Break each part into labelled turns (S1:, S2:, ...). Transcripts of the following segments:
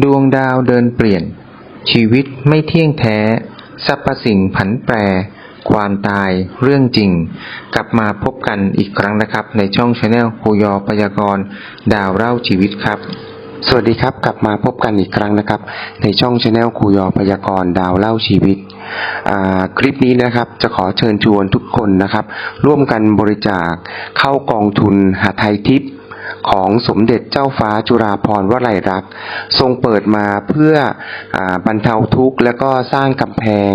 S1: ดวงดาวเดินเปลี่ยน ชีวิตไม่เที่ยงแท้สรรพสิ่งผันแปร ความตายเรื่องจริง กลับมาพบกันอีกครั้งนะครับ ในช่องชาแนลครูยอพยากรณ์ดาวเล่าชีวิตครับ
S2: สวัสดีครับกลับมาพบกันอีกครั้งนะครับ ในช่องชาแนลครูยอพยากรณ์ดาวเล่าชีวิตคลิปนี้นะครับจะขอเชิญชวนทุกคนนะครับ ร่วมกันบริจาคเข้ากองทุนหาไทยทิพย์ ของสมเด็จเจ้าฟ้าจุฬาภรณ์วลัยรักษ์ทรงเปิดมาเพื่ออบรรเทาทุกข์ และก็สร้างกำแพง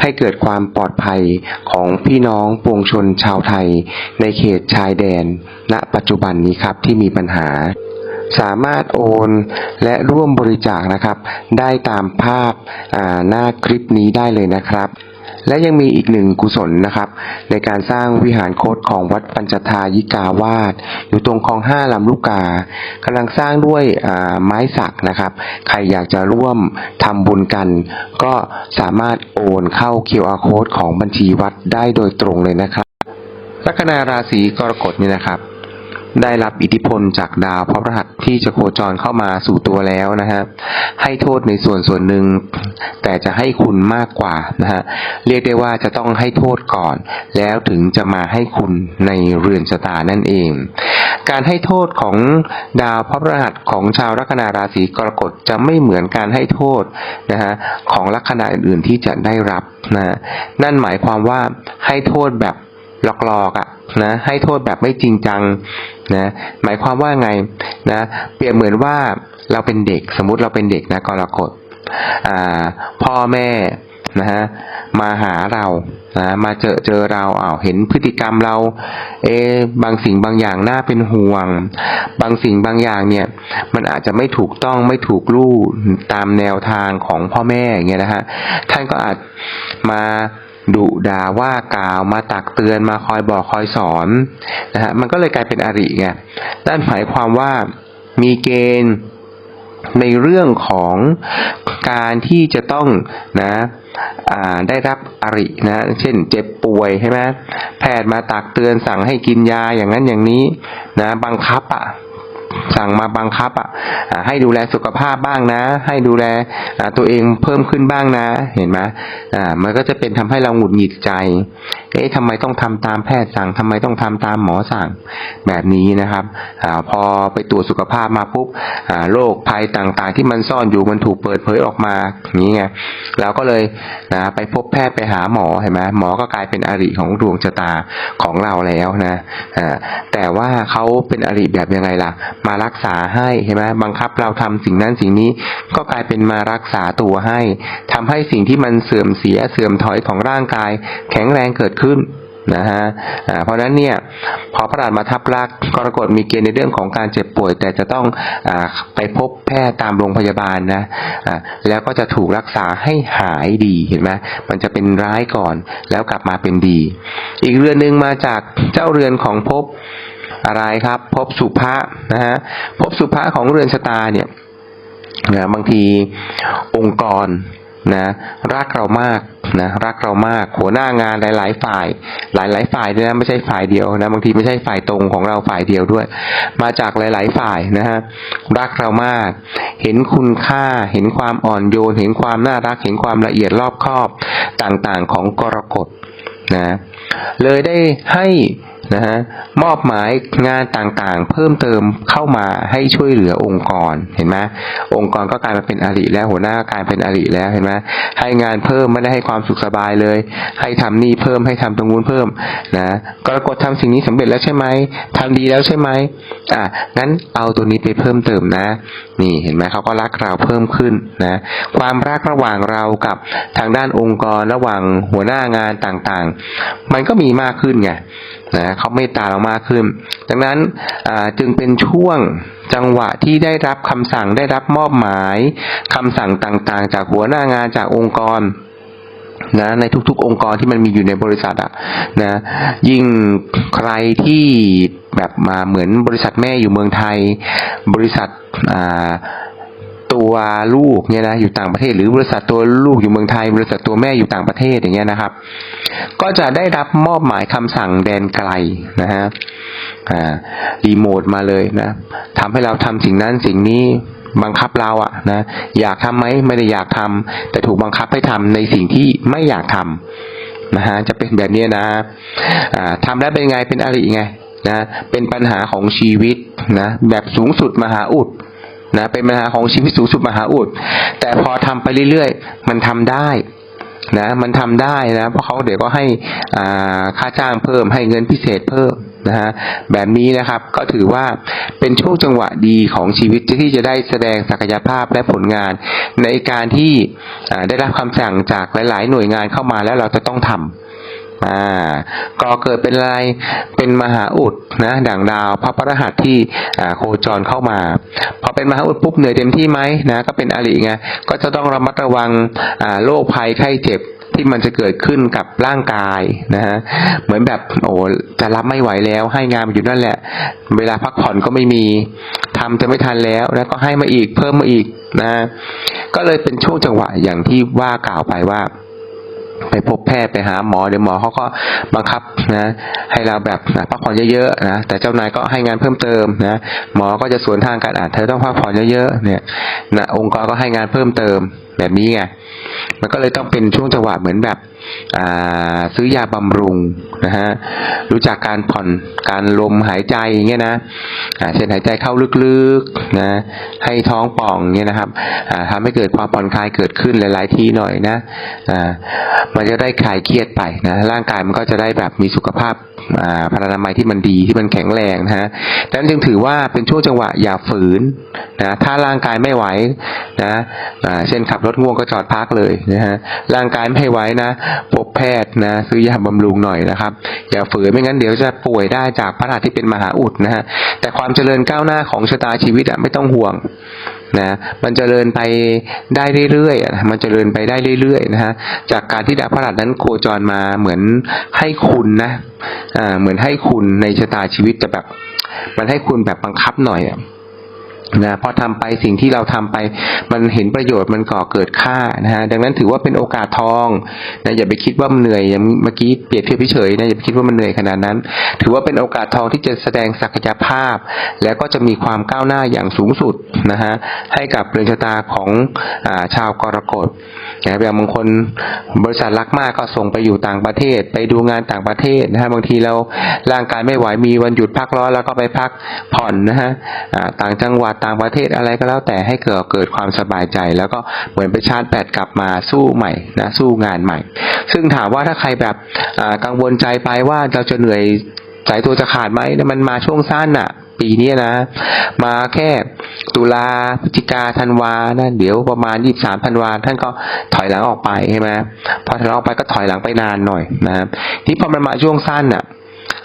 S2: ให้เกิดความปลอดภัยของพี่น้องปวงชนชาวไทย ในเขตชายแดน ณ ปัจจุบันนี้ครับที่มีปัญหาสามารถโอนและร่วมบริจาคนะครับ ได้ตามภาพหน้าคลิปนี้ได้เลยนะครับ และยังมีอีกหนึ่งกุศลนะครับ ในการสร้างวิหารโคตของวัดปัญจทายิกาวาสอยู่ตรงคลองห้าลำลูกกากำลังสร้างด้วยไม้สักนะครับ ใครอยากจะร่วมทำบุญกัน ก็สามารถโอนเข้า QR code ของบัญชีวัดได้โดยตรงเลยนะครับลัคนาราศีกรกฎนี่นะครับ ได้รับอิทธิพลจากดาวพระพฤหัสที่จะโคจรเข้ามาสู่ตัวแล้วนะฮะให้โทษในส่วนส่วนหนึ่ง แต่จะให้คุณมากกว่านะฮะเรียกได้ว่าจะต้องให้โทษก่อน แล้วถึงจะมาให้คุณในเรือนชะตานั่นเอง การให้โทษของดาวพระพฤหัสของชาวลัคนาราศีกรกฎจะไม่เหมือนการให้โทษนะฮะของลัคนาอื่นๆที่จะได้รับนะฮะนั่นหมายความว่าให้โทษแบบ หลอกๆอะนะให้โทษแบบไม่จริงจังนะหมายความว่าไงนะเปรียบเหมือนว่าเราเป็นเด็กสมมุติเราเป็นเด็กนะกรกฎอ่าพ่อแม่นะฮะมาหาเรานะมาเจอเจอเราอ้าวเห็นพฤติกรรมเรา เอะบางสิ่งบางอย่างน่าเป็นห่วง บางสิ่งบางอย่างเนี่ย มันอาจจะไม่ถูกต้องไม่ถูกลู่ตามแนวทางของพ่อแม่อย่างเงี้ยนะฮะท่านก็อาจมา ดุด่าว่ากล่าวมาตักเตือนมาคอยบอกคอยสอนนะฮะมันก็เลยกลายเป็นอริไงนั่นหมายความว่ามีเกณฑ์ในเรื่องของการที่จะต้องนะได้รับอรินะ เช่นเจ็บป่วยใช่ไหมแพทย์มาตักเตือนสั่งให้กินยาอย่างนั้นอย่างนี้นะ บังคับอะสั่งมาบังคับอะให้ดูแลสุขภาพบ้างนะ ให้ดูแลตัวเองเพิ่มขึ้นบ้างนะ เห็นไหมอ่ามันก็จะเป็นทำให้เราหงุดหงิดใจ เอ๊ะทำไมต้องทำตามแพทย์สั่งทำไมต้องทำตามหมอสั่งแบบนี้นะครับอพอไปตรวจสุขภาพมาปุ๊บโรคภัยต่างๆ ที่มันซ่อนอยู่มันถูกเปิดเผยออกมาอย่างนี้ไงเราก็เลยนะไปพบแพทย์ไปหาหมอเห็นไหมหมอก็กลายเป็นอริของดวงชะตาของเราแล้วนะอแต่ว่าเขาเป็นอริแบบยังไงล่ะ มารักษาให้ใช่ไหมบังคับเราทำสิ่งนั้นสิ่งนี้ ก็กลายเป็นมารักษาตัวให้ทำให้สิ่งที่มันเสื่อมเสียเสื่อมถอยของร่างกาย แข็งแรงเกิดขึ้นนะฮะเพราะฉะนั้นเนี่ยพอพระราชมาทับลักกรกฎมีเกณฑ์ในเรื่องของการเจ็บป่วย แต่จะต้องอไปพบแพทย์ตามโรงพยาบาลนะอ่าแล้วก็จะถูกรักษาให้หายดีเห็นไหมมันจะเป็นร้ายก่อนแล้วกลับมาเป็นดี อีกเรือนหนึ่งมาจากเจ้าเรือนของภพ อะไรครับพบสุภะนะฮะพบสุภะของเรือนชะตาเนี่ยนะบางทีองค์กรนะรักเรามากนะรักเรามากหัวหน้างานหลาย ๆ ฝ่าย หลาย ๆ ฝ่ายด้วยนะไม่ใช่ฝ่ายเดียวนะบางทีไม่ใช่ฝ่ายตรงของเราฝ่ายเดียวด้วย มาจากหลาย ๆ ฝ่ายนะฮะรักเรามาก เห็นคุณค่าเห็นความอ่อนโยน เห็นความน่ารัก เห็นความละเอียดรอบคอบต่างๆของกรกฎนะเลยได้ให้ นะฮะมอบหมายงานต่างๆ เพิ่มเติมเข้ามาให้ช่วยเหลือองค์กรเห็นไหมองค์กรก็กลายมาเป็นอริแล้วหัวหน้าก็กลายเป็นอริแล้วเห็นไหมให้งานเพิ่มไม่ได้ให้ความสุขสบายเลย ให้ทำนี่เพิ่มให้ทำตรงนู้นเพิ่มนะกรกฎทำสิ่งนี้สำเร็จแล้วใช่ไหมทำดีแล้วใช่ไหมอะงั้นเอาตัวนี้ไปเพิ่มเติมนะ นี่เห็นไหมเขาก็รักเราเพิ่มขึ้นนะความรักระหว่างเรากับทางด้านองค์กรระหว่างหัวหน้างานต่างๆ มันก็มีมากขึ้นไง นะเขาเมตตาเรามากขึ้น ดังนั้นจึงเป็นช่วงจังหวะที่ได้รับคำสั่งได้รับมอบหมายคำสั่งต่างๆ จากหัวหน้างานจากองค์กรนะในทุกๆ องค์กรที่มันมีอยู่ในบริษัทอะนะยิ่งใครที่แบบมาเหมือนบริษัทแม่อยู่เมืองไทย บริษัทอ่า ตัวลูกเนี่ยนะอยู่ต่างประเทศ หรือบริษัทตัวลูกอยู่เมืองไทย บริษัทตัวแม่อยู่ต่างประเทศอย่างเงี้ยนะครับ ก็จะได้รับมอบหมายคำสั่งแดนไกลนะฮะอ่ารีโมทมาเลยนะทำให้เราทำสิ่งนั้นสิ่งนี้บังคับเราอะนะอยากทำไหมไม่ได้อยากทำแต่ถูกบังคับให้ทำในสิ่งที่ไม่อยากทำนะฮะจะเป็นแบบนี้นะอ่าทำแล้วเป็นไงเป็นอะไรไงนะเป็นปัญหาของชีวิตนะแบบสูงสุดมหาอุด นะเป็นปัญหาของชีวิตสูงสุดมหาอุด แต่พอทำไปเรื่อยๆ มันทำได้นะมันทำได้นะ เพราะเขาเดี๋ยวก็ให้อ่าค่าจ้างเพิ่มให้เงินพิเศษเพิ่มนะฮะแบบนี้นะครับก็ถือว่าเป็นช่วงจังหวะดีของชีวิตที่จะได้แสดงศักยภาพและผลงาน ในการที่อ่าได้รับคำสั่งจากหลาย ๆ หน่วยงานเข้ามาแล้วเราจะต้องทำ อ่าก็เกิดเป็นอะไรเป็นมหาอุดนะด่างดาวพระพระหัสที่อ่าโคจรเข้ามา พอเป็นมหาอุดปุ๊บเหนื่อยเต็มที่ไหมนะก็เป็นอริไงก็จะต้องระมัดระวังอ่าโรคภัยไข้เจ็บที่มันจะเกิดขึ้นกับร่างกายนะฮะเหมือนแบบโอ้จะรับไม่ไหวแล้ว ให้งานมอยู่นั่นแหละ เวลาพักผ่อนก็ไม่มีทำจะไม่ทันแล้วแล้วก็ให้มาอีกเพิ่มมาอีกนะ ก็เลยเป็นช่วงจังหวะอย่างที่ว่ากล่าวไปว่า ไปพบแพทย์ไปหาหมอเดี๋ยวหมอเขาก็บังคับนะ ให้เราแบบนะพักผ่อนเยอะๆนะแต่เจ้านายก็ให้งานเพิ่มเติมนะหมอก็จะสวนทางกันอะเธอต้องพักผ่อนเยอะๆเนี่ยนะองค์กรก็ให้งานเพิ่มเติม แบบนี้ไงมันก็เลยต้องเป็นช่วงจังหวะเหมือนแบบซื้อยาบำรุงนะฮะรู้จักการผ่อนการลมหายใจอย่างเงี้ยนะเช่นหายใจเข้าลึกๆนะให้ท้องป่องเงี้ยนะครับทำให้เกิดความผ่อนคลายเกิดขึ้นหลาย ๆ ที่หน่อยนะมันจะได้คลายเครียดไปนะร่างกายมันก็จะได้แบบมีสุขภาพ พลานามัยที่มันดีที่มันแข็งแรงนะฮะดังนั้นจึงถือว่าเป็นช่วงจังหวะอย่าฝืนนะถ้าร่างกายไม่ไหวนะอ่าเช่นขับรถง่วงก็จอดพักเลยนะฮะร่างกายไม่ไหวนะพบแพทย์นะซื้อยาบำรุงหน่อยนะครับ อย่าฝืนไม่งั้นเดี๋ยวจะป่วยได้จากพระราที่เป็นมหาอุดนะฮะแต่ความเจริญก้าวหน้าของชะตาชีวิตอะไม่ต้องห่วงนะมันจเจริญไปได้เรื่อยๆ มันจเจริญไปได้เรื่อยๆนะฮะจากการที่ดาวพฤหัสนั้นโคจรมาเหมือนให้คุณนะ เหมือนให้คุณในชะตาชีวิตแต่แบบ มันให้คุณแบบบังคับหน่อยอะ นะพอทำไปสิ่งที่เราทำไป มันเห็นประโยชน์มันก่อเกิดค่านะฮะดังนั้นถือว่าเป็นโอกาสทองนะอย่าไปคิดว่ามันเหนื่อยอย่างเมื่อกี้เปรียบเทียบเฉยนะอย่าไปคิดว่ามันเหนื่อยขนาดนั้น ถือว่าเป็นโอกาสทองที่จะแสดงศักยภาพ แล้วก็จะมีความก้าวหน้าอย่างสูงสุดนะฮะให้กับเรือนชะตาของอาชาวกรกฎนะบอย่างบางคนบริษัทรักมากก็ส่งไปอยู่ต่างประเทศ ไปดูงานต่างประเทศนะฮะบางทีเราร่างกายไม่ไหวมีวันหยุดพักร้อนแล้วก็ไปพักผ่อนนะฮะอ่าต่างจังหวัดต่างประเทศอะไรก็แล้วแต่ให้เกิดเกิดความสบายใจ แล้วก็เหมือนไปชาร์จแบตกลับมาสู้ใหม่นะสู้งานใหม่ ซึ่งถามว่าถ้าใครแบบอ่ากังวลใจไปว่าเราจะเหนื่อยสายตัวจะขาดไหมมันมาช่วงสั้นอะปีนี้นะ มาแค่ตุลาพฤศจิกาธันวานะเดี๋ยวประมาณยี่สามธันวาท่านก็ถอยหลังออกไปใช่ไหมพอถอยหลังออกไปก็ถอยหลังไปนานหน่อยนะครับที่พอมันมาช่วงสั้นอะ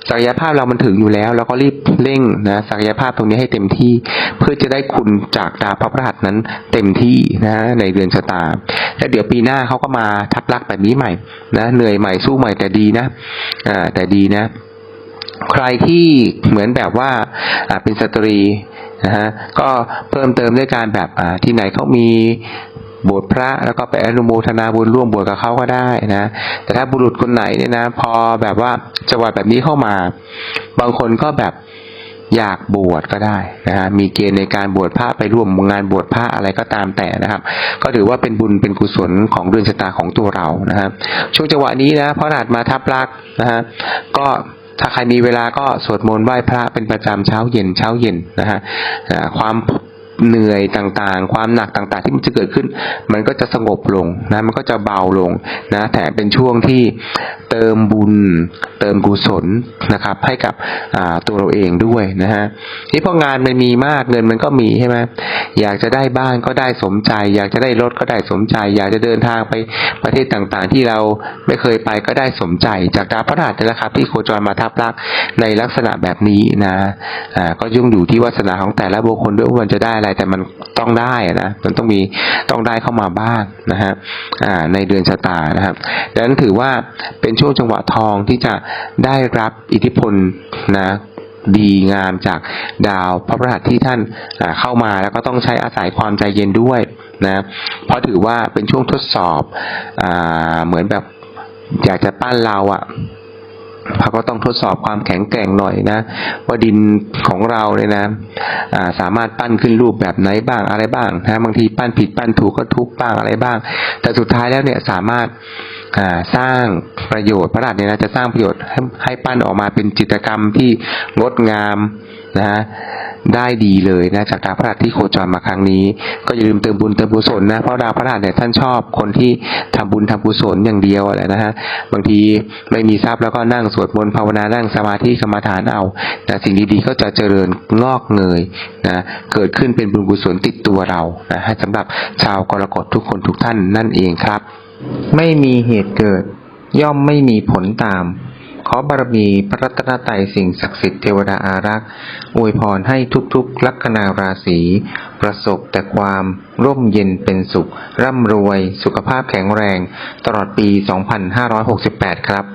S2: ศักยภาพเรามันถึงอยู่แล้ว แล้วก็รีบเร่งนะศักยภาพตรงนี้ให้เต็มที่ เพื่อจะได้คุณจากดาวพระพฤหัสนั้นเต็มที่นะในเดือนชะตาแล้วเดี๋ยวปีหน้าเขาก็มาทับลักแบบนี้ใหม่นะเหนื่อยใหม่สู้ใหม่แต่ดีนะอ่าแต่ดีนะ ใครที่เหมือนแบบว่าอ่าเป็นสตรีนะฮะก็เพิ่มเติมด้วยการแบบอ่าที่ไหนเขามี บวชพระแล้วก็ไปอนุโมทนาบุญร่วมบวชกับเขาก็ได้นะ แต่ถ้าบุรุษคนไหนเนี่ยนะ พอแบบว่าจังหวะแบบนี้เข้ามา บางคนก็แบบอยากบวชก็ได้นะฮะมีเกณฑ์ในการบวชพระไปร่วมงานบวชพระอะไรก็ตามแต่นะครับ ก็ถือว่าเป็นบุญเป็นกุศลของเดือนชะตาของตัวเรานะครับ ช่วงจังหวะนี้นะเพราะอาจมาทับลักนะฮะก็ถ้าใครมีเวลาก็สวดมนต์ไหว้พระเป็นประจำเช้าเย็นเช้าเย็นนะฮะความ เหนื่อยต่างๆ ความหนักต่างๆ ที่มันจะเกิดขึ้น มันก็จะสงบลงนะ มันก็จะเบาลงนะแต่เป็นช่วงที่เติมบุญ เติมกุศลนะครับ ให้กับตัวเราเองด้วยนะฮะนี่พองานมันมีมากเงินมันก็มีใช่ไหมอยากจะได้บ้านก็ได้สมใจ อยากจะได้รถก็ได้สมใจ อยากจะเดินทางไปประเทศต่างๆ ที่เราไม่เคยไปก็ได้สมใจ จากดาวพฤหัสนี่แหละครับ ที่โคจรมาทับลักในลักษณะแบบนี้นะอ่าก็ยุ่งอยู่ที่วาสนาของแต่ละบุคคลด้วยว่ามันจะได้อะไรแต่มันต้องได้นะมันต้องมีต้องได้เข้ามาบ้างนะฮะอ่าในเดือนชะตานะครับดังนั้นถือว่าเป็นช่วงจังหวะทองที่จะได้รับอิทธิพลนะดีงามจากดาวพระพฤหัสที่ท่านเข้ามาแล้วก็ต้องใช้อาศัยความใจเย็นด้วยนะเพราะถือว่าเป็นช่วงทดสอบอเหมือนแบบอยากจะปั้นเราอะ เขาก็ต้องทดสอบความแข็งแกร่งหน่อยนะ ว่าดินของเราเนี่ยนะสามารถปั้นขึ้นรูปแบบไหนบ้างอะไรบ้างนะบางทีปั้นผิดปั้นถูกก็ทุกบ้างอะไรบ้าง แต่สุดท้ายแล้วเนี่ยสามารถสร้างประโยชน์พระราชเนี่ยนะจะสร้างประโยชน์ให้ให้ปั้นออกมาเป็นจิตรกรรมที่งดงามนะ ได้ดีเลยนะจากดาวพระราชที่โคจรมาครั้งนี้ ก็อย่าลืมเติมบุญเติมกุศลนะเพราะดาวพระราชเนี่ยท่านชอบคนที่ทำบุญทำกุศลอย่างเดียวอะไรนะฮะบางทีไม่มีทรัพย์แล้วก็นั่งสวดมนต์ภาวนานั่งสมาธิกรรมฐานเอา แต่สิ่งดีๆก็จะเจริญงอกเงยนะเกิดขึ้นเป็นบุญกุศลติดตัวเรานะให้สำหรับชาวกรกฎทุกคนทุกท่านนั่นเองครับ
S1: ไม่มีเหตุเกิด ย่อมไม่มีผลตาม ขอบารมีพระรัตนตรัยสิ่งศักดิ์สิทธิ์เทวดาอารักษ์อวยพรให้ทุกๆลัคนาราศีประสบแต่ความร่มเย็นเป็นสุข ร่ำรวย สุขภาพแข็งแรง ตลอดปี 2568 ครับ